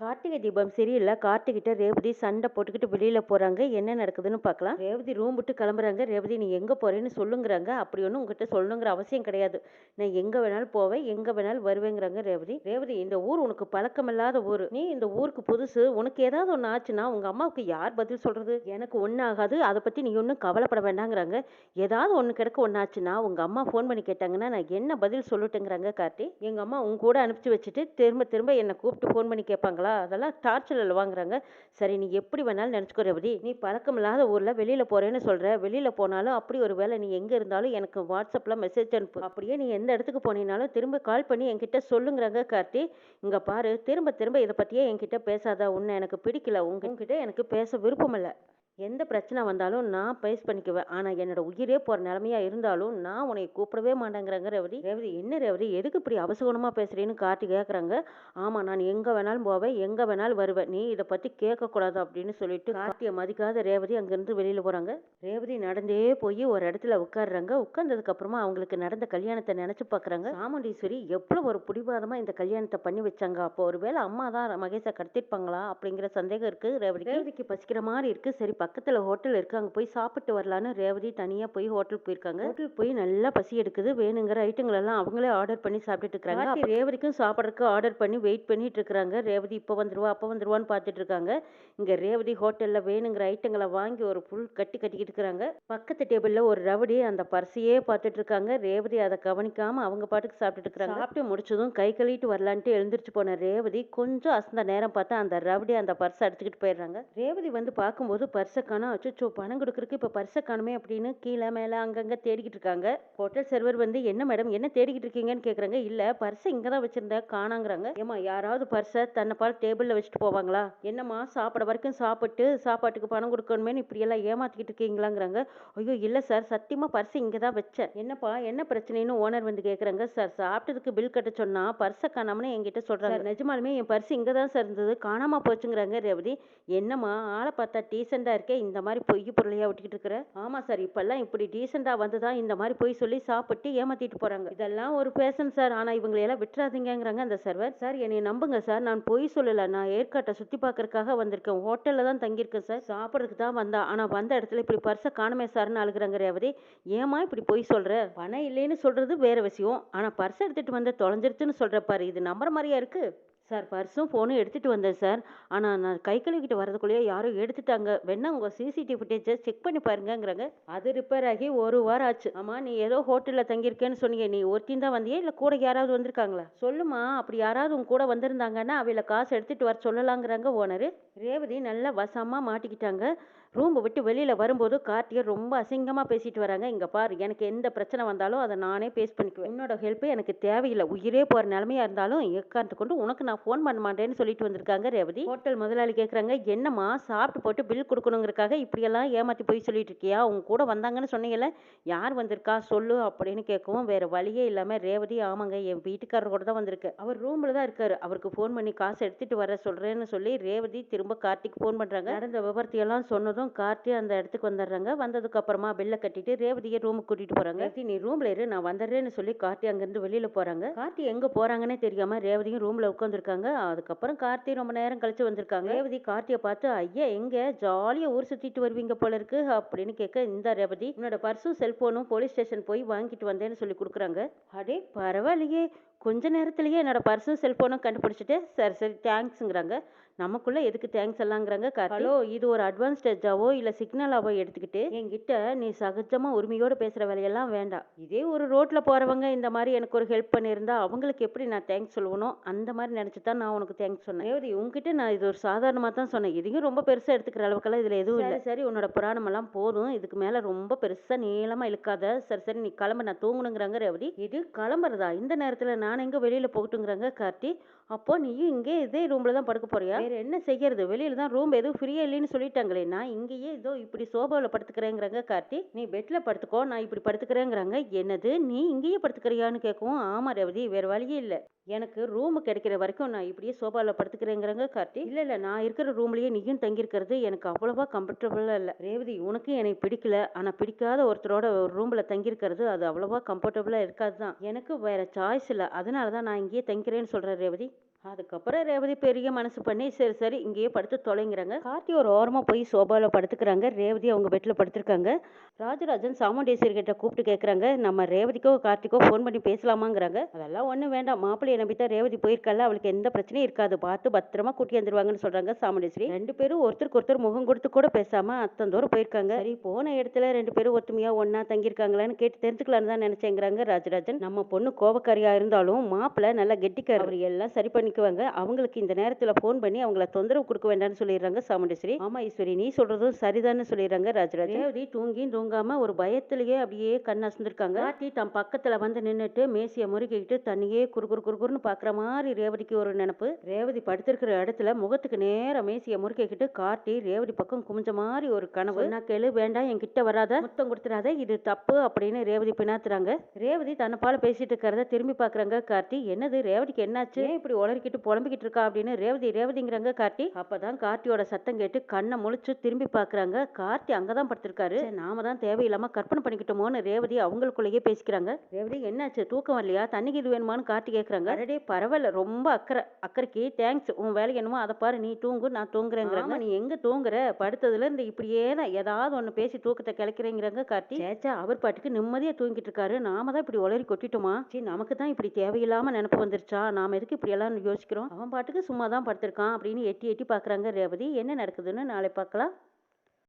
கார்த்திகை தீபம் சரியில்லை. கார்த்திகிட்ட ரேவதி சண்டை போட்டுக்கிட்டு வெளியில் போகிறாங்க என்ன நடக்குதுன்னு பார்க்கலாம். ரேவதி ரூம் விட்டு கிளம்புறாங்க. ரேவதி நீ எங்கே போகிறேன்னு சொல்லுங்கிறாங்க. அப்படி ஒன்றும் உங்ககிட்ட சொல்லணுங்கிற அவசியம் கிடையாது. நான் எங்கே வேணாலும் போவேன். எங்கே வேணாலும் வருவேங்கிறாங்க ரேவதி. ரேவதி இந்த ஊர் உனக்கு பழக்கமில்லாத ஊர். நீ இந்த ஊருக்கு புதுசு. உனக்கு ஏதாவது ஒன்று ஆச்சுன்னா உங்கள் அம்மாவுக்கு யார் பதில் சொல்கிறது எனக்கு ஒன்றும் ஆகாது. அதை பற்றி நீ ஒன்றும் கவலைப்பட வேண்டாங்கிறாங்க. ஏதாவது ஒன்று கிடக்க ஒன்று ஆச்சுன்னா உங்கள் அம்மா ஃபோன் பண்ணி கேட்டாங்கன்னா நான் என்ன பதில் சொல்லட்டுங்கிறாங்க கார்த்தி? எங்கள் அம்மா உங்க கூட அனுப்பிச்சு வச்சுட்டு திரும்ப திரும்ப என்னை கூப்பிட்டு ஃபோன் பண்ணி கேட்பாங்களா? அதெல்லாம் டார்ச்சரில் வாங்குறாங்க. சரி நீ எப்படி வேணாலும் நினச்சிக்கோ ரேவதி. நீ பழக்கமில்லாத ஊரில் வெளியில் போகிறேன்னு சொல்கிற வெளியில் போனாலும் அப்படி ஒரு வேலை நீ எங்கே இருந்தாலும் எனக்கு வாட்ஸ்அப்பில் மெசேஜ் அனுப்பு. அப்படியே நீ எந்த இடத்துக்கு போனீங்கனாலும் திரும்ப கால் பண்ணி என்கிட்ட சொல்லுங்கிறாங்க கார்த்தி. இங்கே பாரு திரும்ப திரும்ப இதை பற்றியே என்கிட்ட பேசாத. உன்னை எனக்கு பிடிக்கல. உங்ககிட்ட எனக்கு பேச விருப்பம் இல்லை எந்த பிரச்சனை வந்தாலும் நான் பேஸ் பண்ணிக்குவேன். ஆனால் என்னோட உயிரே போகிற நிலமையா இருந்தாலும் நான் உன்னை கூப்பிடவே மாட்டேங்கிறாங்க ரேவதி. ரேவதி என்ன ரேவதி? எதுக்கு இப்படி அவசகுணமாக பேசுகிறேன்னு காட்டி கேட்குறாங்க ஆமாம் நான் எங்கே வேணாலும் போவேன் எங்கே வேணாலும் வருவேன். நீ இதை பற்றி கேட்கக்கூடாது அப்படின்னு சொல்லிட்டு கார்த்தியை மதிக்காத ரேவதி அங்கேருந்து வெளியில் போகிறாங்க ரேவதி நடந்தே போய் ஒரு இடத்துல உட்காடுறாங்க உட்காந்ததுக்கப்புறமா அவங்களுக்கு நடந்த கல்யாணத்தை நினச்சி பார்க்குறாங்க சாமுண்டீஸ்வரி எவ்வளோ ஒரு பிடிவாதமாக இந்த கல்யாணத்தை பண்ணி வச்சாங்க. அப்போ ஒருவேளை அம்மா தான் மகேஷை கடத்திருப்பாங்களா அப்படிங்கிற சந்தேகம் இருக்குது ரேவதி ரேவதிக்கு பசிக்கிற மாதிரி இருக்குது சரி பக்கத்தில் ஹோட்டல் இருக்கு அங்கே போய் சாப்பிட்டு வரலான்னு ரேவதி தனியாக போய் ஹோட்டலுக்கு போயிருக்காங்க. ஹோட்டலுக்கு போய் நல்லா பசி எடுக்குது. வேணுங்கிற ஐட்டங்கள் எல்லாம் அவங்களே ஆர்டர் பண்ணி சாப்பிட்டுட்டு இருக்காங்க. அப்ப ரேவதிக்கும் சாப்பிட்றதுக்கு ஆர்டர் பண்ணி வெயிட் பண்ணிட்டு இருக்காங்க. ரேவதி இப்போ வந்துருவா அப்போ வந்துருவான்னு பார்த்துட்டு இருக்காங்க. இங்கே ரேவதி ஹோட்டலில் வேணுங்கிற ஐட்டங்களை வாங்கி ஒரு புல் கட்டி கட்டிக்கிட்டு இருக்கிறாங்க பக்கத்து டேபிளில் ஒரு ரவடி அந்த பர்ஸையே பார்த்துட்டு இருக்காங்க. ரேவதி அதை கவனிக்காம அவங்க பாட்டுக்கு சாப்பிட்டுட்டு இருக்காங்க. சாப்பிட்டு முடிச்சதும் கை கழுவிட்டு வரலான்ட்டு எழுந்திரிச்சு போன ரேவதி கொஞ்சம் அசந்த நேரம் பார்த்தா அந்த ரவடி அந்த பர்ஸை எடுத்துக்கிட்டு போயிடுறாங்க. ரேவதி வந்து பார்க்கும்போது பர்ஸை காணோம் அச்சோ பணம் கொடுக்குறதுக்கு இப்போ பர்ஸை காணுமே அப்படின்னு கீழே மேலே அங்கங்கே தேடிக்கிட்டு இருக்காங்க. ஹோட்டல் சர்வர் வந்து என்ன மேடம் என்ன தேடிக்கிட்டு இருக்கீங்கன்னு கேட்குறாங்க இல்லை பர்ஸை இங்கே தான் வச்சுருந்தேன் காணாங்கிறாங்க. ஏமா யாராவது பர்ஸை தன்னை பால் டேபிளில் வச்சுட்டு போவாங்களா? என்னம்மா சாப்பிட வரைக்கும் சாப்பிட்டு சாப்பாட்டுக்கு பணம் கொடுக்கணுமேனு இப்படியெல்லாம் ஏமாத்திக்கிட்டு இருக்கீங்களாங்கிறாங்க. ஐயோ இல்லை சார் சத்தியமாக பர்ஸை இங்கே தான் வச்சேன். என்னப்பா என்ன பிரச்சனைன்னு ஓனர் வந்து கேட்குறாங்க சார் சாப்பிட்டதுக்கு பில் கட்ட சொன்னால் பர்ஸை காணாமனு என்கிட்ட சொல்கிறாங்க நிஜமாலுமே என் பர்ஸ் இங்கே தான் சார் இருந்தது. காணாமல் போச்சுங்கிறாங்க ரேவதி. என்னம்மா ஆளை பார்த்தா டீசெண்டாக இருக்கு. இந்த மாதிரி பொய் பொருளையா விட்டுக்கிட்டு இருக்கிற? ஆமாம் சார் இப்போல்லாம் இப்படி டீசெண்டாக வந்து தான் இந்த மாதிரி பொய் சொல்லி சாப்பிட்டு ஏமாத்திட்டு போகிறாங்க இதெல்லாம் ஒரு பேஷன் சார். ஆனால் இவங்களையெல்லாம் விட்டுறாதீங்கங்கிறாங்க அந்த சர்வர் சார் என்னை நம்புங்க சார். நான் பொய் சொல்லலை. நான் ஏற்காட்டை சுற்றி பார்க்கறதுக்காக வந்திருக்கேன். ஹோட்டலில் தான் தங்கியிருக்கேன் சார். சாப்பிட்றதுக்கு தான் வந்தா. ஆனால் வந்த இடத்துல இப்படி பர்ஸை காணுமே சார்னு அழுகிறாங்க ரேவதி ஏமா இப்படி பொய் சொல்கிற பணம் இல்லைன்னு சொல்கிறது வேற விஷயம். ஆனால் பர்ஸ் எடுத்துகிட்டு வந்து தொலைஞ்சிருச்சுன்னு சொல்கிற பாரு. இது நம்புற மாதிரியா இருக்குது சார் பர்ஸும் ஃபோனும் எடுத்துகிட்டு வந்தேன் சார். ஆனால் நான் கை கழுவிக்கிட்டு வரதுக்குள்ளேயே யாரோ எடுத்துட்டாங்க. வேணா உங்கள் சிசிடிவி ஃபுட்டேஜை செக் பண்ணி பாருங்கங்கிறாங்க. அது ரிப்பேர் ஆகி ஒரு வாரம் ஆச்சு. ஆமாம் நீ ஏதோ ஹோட்டலில் தங்கியிருக்கேன்னு சொன்னீங்க. நீ ஒருத்தின் தான் வந்தியே? இல்லை கூட யாராவது வந்திருக்காங்களா? சொல்லுமா அப்படி யாராவது உங்க கூட வந்திருந்தாங்கன்னா அவையில காசு எடுத்துகிட்டு வர சொல்லலாங்கிறாங்க ஓனரு ரேவதி நல்லா வசமாக மாட்டிக்கிட்டாங்க. ரூமை விட்டு வெளியில் வரும்போது கார்த்திகை ரொம்ப அசிங்கமாக பேசிட்டு வராங்க. இங்கே பாரு எனக்கு எந்த பிரச்சனை வந்தாலும் அதை நானே பேஸ் பண்ணிக்குவேன். என்னோட ஹெல்ப்பு எனக்கு தேவையில்லை. உயிரே போகிற நிலமையாக இருந்தாலும் ஏக்காந்து கொண்டு உனக்கு நான் ஃபோன் பண்ண மாட்டேன்னு சொல்லிட்டு வந்திருக்காங்க ரேவதி. ஹோட்டல் முதலாளி கேட்குறாங்க என்னம்மா சாப்பிட்டு போட்டு பில் கொடுக்கணுங்கிறக்காக இப்படியெல்லாம் ஏமாற்றி போய் சொல்லிட்டு இருக்கியா? உங்க கூட வந்தாங்கன்னு சொன்னீங்கல்ல. யார் வந்திருக்கா? சொல்லு அப்படின்னு கேட்கவும் வேறு வழியே இல்லாமல் ரேவதி ஆமாங்க என் வீட்டுக்காரர் கூட தான் வந்திருக்கு. அவர் ரூமில் தான் இருக்கார். அவருக்கு ஃபோன் பண்ணி காசு எடுத்துகிட்டு வர சொல்கிறேன்னு சொல்லி ரேவதி திரும்ப கார்த்திக் ஃபோன் பண்ணுறாங்க நடந்த விபரத்தையெல்லாம் சொன்னதும் கார்த்தி அந்த இடத்துக்கு வந்துடுறாங்க. வந்ததுக்கு அப்புறமா பில்லை கட்டிட்டு ரேவதியை ரூமுக்கு கூட்டிட்டு போறாங்க. ரேவதி நீ ரூம்ல இரு நான் வந்துடுறேன்னு சொல்லி கார்த்தி அங்கிருந்து வெளியில போறாங்க. கார்த்தி எங்க போறாங்கன்னே தெரியாம ரேவதியும் ரூம்ல உட்காந்துருக்காங்க அதுக்கப்புறம் கார்த்தி ரொம்ப நேரம் கழிச்சு வந்திருக்காங்க. ரேவதி கார்த்தியை பார்த்து ஐயா எங்க? ஜாலியா ஊர் சுத்திட்டு வருவீங்க போல இருக்கு அப்படின்னு கேட்க இந்த ரேவதி உன்னோட பர்ஸும் செல்போனும் போலீஸ் ஸ்டேஷன் போய் வாங்கிட்டு வந்தேன்னு சொல்லி கொடுக்குறாங்க. அடே பரவாயில்லையே. கொஞ்ச நேரத்துலேயே என்னோட பர்ஸும் செல்ஃபோனும் கண்டுபிடிச்சிட்டு சரி சரி தேங்க்ஸுங்கிறாங்க நமக்குள்ளே எதுக்கு தேங்க்ஸ் எல்லாங்கிறாங்க ஹலோ இது ஒரு அட்வான்ஸ் ஸ்டேஜாவோ இல்லை சிக்னலாவோ எடுத்துக்கிட்டு என்கிட்ட நீ சகஜமாக உரிமையோடு பேசுகிற வேலையெல்லாம் வேண்டாம். இதே ஒரு ரோட்டில் போகிறவங்க இந்த மாதிரி எனக்கு ஒரு ஹெல்ப் பண்ணியிருந்தா அவங்களுக்கு எப்படி நான் தேங்க்ஸ் சொல்லணும் அந்த மாதிரி நினச்சி தான் நான் உனக்கு தேங்க்ஸ் சொன்னேன். ரேவதி உங்ககிட்ட நான் இது ஒரு சாதாரணமாக தான் சொன்னேன். இதையும் ரொம்ப பெருசாக எடுத்துக்கிற அளவுக்கெல்லாம் இதில் எதுவும் இல்லை. சரி உன்னோட புராணமெல்லாம் போதும். இதுக்கு மேலே ரொம்ப பெருசாக நீளமாக இழுக்காத. சரி சரி நீ கிளம்ப நான் தூங்கணுங்கிறாங்க ரேவதி. இது கிளம்புறதா? இந்த நேரத்தில் நான் எங்க வெளியில போகட்டுங்கிறாங்க கார்த்தி. அப்போ நீயும் இங்கே இதே ரூம்ல தான் படுக்க போறியா? வேற என்ன செய்யறது? வெளியில தான் ரூம் எதுவும் ஃப்ரீயா இல்லைன்னு சொல்லிட்டாங்களே. நான் இங்கேயே இதோ இப்படி சோபாவில் படுத்துக்கிறேங்கிறாங்க கார்த்தி. நீ பெட்ல படுத்துக்கோ நான் இப்படி படுத்துக்கிறேங்கிறாங்க. என்னது? நீ இங்கேயே படுத்துக்கிறியான்னு கேட்கவும் ஆமா ரேவதி வேற வழியே இல்லை. எனக்கு ரூம் கிடைக்கிற வரைக்கும் நான் இப்படியே சோபாவில் படுத்துக்கிறேங்கிறாங்க கார்த்தி. இல்லை இல்லை நான் இருக்கிற ரூம்லேயே நீயும் தங்கியிருக்கிறது எனக்கு அவ்வளோவா கம்ஃபர்டபுளாக இல்லை. ரேவதி உனக்கு எனக்கு பிடிக்கல. ஆனால் பிடிக்காத ஒருத்தரோட ஒரு ரூமில் தங்கியிருக்கிறது அது அவ்வளவா கம்ஃபர்டபுளாக இருக்காது தான் எனக்கு வேறு சாய்ஸ் இல்லை. அதனால தான் நான் இங்கேயே தங்கிறேன்னு சொல்கிறேன் ரேவதி. அதுக்கப்புறம் ரேவதி பெரிய மனசு பண்ணி சரி சரி இங்கேயே படுத்து தொலைங்கிறாங்க. கார்த்தி ஒரு ஓரமாக போய் சோபாவில் படுத்துக்கிறாங்க. ரேவதி அவங்க பெட்டில் படுத்துருக்காங்க. ராஜராஜன் சாமுண்டேஸ்வரி கிட்ட கூப்பிட்டு கேட்குறாங்க நம்ம ரேவதிக்கோ கார்த்திக்கோ ஃபோன் பண்ணி பேசலாமாங்கிறாங்க. அதெல்லாம் ஒன்றும் வேண்டாம். மாப்பிள்ளையை நம்பி தான் ரேவதி போயிருக்கால அவளுக்கு எந்த பிரச்சனையும் இருக்காது. பார்த்து பத்திரமா கூட்டி வந்துருவாங்கன்னு சொல்கிறாங்க சாமுண்டேஸ்வரி. ரெண்டு பேரும் ஒருத்தருக்கு ஒருத்தர் முகம் கொடுத்து கூட பேசாமல் அத்தன் தூரம் போயிருக்காங்க. சரி போன இடத்துல ரெண்டு பேரும் ஒத்துமையாக ஒன்றா தங்கியிருக்காங்களான்னு கேட்டு தெரிஞ்சுக்கலான்னு தான் நினச்சேங்கிறாங்க ராஜராஜன். நம்ம பொண்ணு கோபக்காரியாக இருந்தாலும் மாப்பிள்ளை நல்லா கெட்டிக்கார். எல்லாம் சரி பண்ணி பண்ணிக்குவாங்க அவங்களுக்கு இந்த நேரத்துல ஃபோன் பண்ணி அவங்கள தொந்தரவு கொடுக்க வேண்டாம்னு சொல்லிடுறாங்க சாமுண்டேஸ்வரி. ஆமா ஈஸ்வரி நீ சொல்றதும் சரிதான்னு சொல்லிடுறாங்க ராஜராஜன் ரேவதி தூங்கியும் தூங்காம ஒரு பயத்திலேயே அப்படியே கண் அசந்திருக்காங்க. கார்த்தி தன் பக்கத்துல வந்து நின்னுட்டு மேசிய முறுக்கிக்கிட்டு தண்ணியே குறு குறு குறுகுறுன்னு பாக்குற மாதிரி ரேவதிக்கு ஒரு நினைப்பு. ரேவதி படுத்திருக்கிற இடத்துல முகத்துக்கு நேரா மேசிய முறுக்கிக்கிட்டு கார்த்தி ரேவதி பக்கம் குமிஞ்ச மாதிரி ஒரு கனவு. நான் கேளு வேண்டாம் என் கிட்ட வராத. முத்தம் கொடுத்துடாத இது தப்பு அப்படின்னு ரேவதி பினாத்துறாங்க ரேவதி தன்னை பால பேசிட்டு இருக்கிறத திரும்பி பாக்குறாங்க கார்த்தி. என்னது ரேவதிக்கு என்னாச்சு? இப்படி உளறிக்கிட்டு புலம்பிக்கிட்டு இருக்கா அப்படின்னு ரேவதி ரேவதிங்கிறாங்க கார்த்தி. அப்பதான் கார்த்தியோட சத்தம் கேட்டு கண்ணை முழிச்சு திரும்பி பாக்குறாங்க. கார்த்தி அங்கதான் படுத்திருக்காரு. நாம தான் தேவையில்லாம கற்பனை பண்ணிக்கிட்டோமோன்னு ரேவதி அவங்களுக்குள்ளேயே பேசிக்கிறாங்க. ரேவதி என்னாச்சு? தூக்கம் வரலையா? தண்ணிக்கு இது வேணுமான்னு கார்த்தி கேக்குறாங்க. அரடே பரவாயில்ல. ரொம்ப அக்கறை அக்கறைக்கு தேங்க்ஸ் உன் வேலை என்னமோ அதை பாரு. நீ தூங்கு நான் தூங்குறேங்கிறாங்க. நீ எங்க தூங்குற? படுத்ததுல இருந்து இப்படியே தான் ஏதாவது ஒண்ணு பேசி தூக்கத்தை கிளக்கிறேங்கிறாங்க கார்த்தி. சேச்சா அவர் பாட்டுக்கு நிம்மதியா தூங்கிட்டு இருக்காரு. நாம தான் இப்படி உளறி கொட்டிட்டோமா? சரி நமக்கு தான் இப்படி தேவையில்லாம நினப்பு வந்துருச்சா? நாம எதுக்கு இப்படி எல்லாம் யோசிக்கிறோம். அவன் பாட்டுக்கு சும்மா தான் படுத்திருக்கான் அப்படின்னு எட்டி எட்டி பார்க்குறாங்க ரேவதி. என்ன நடக்குதுன்னு நாளை பார்க்கலாம்.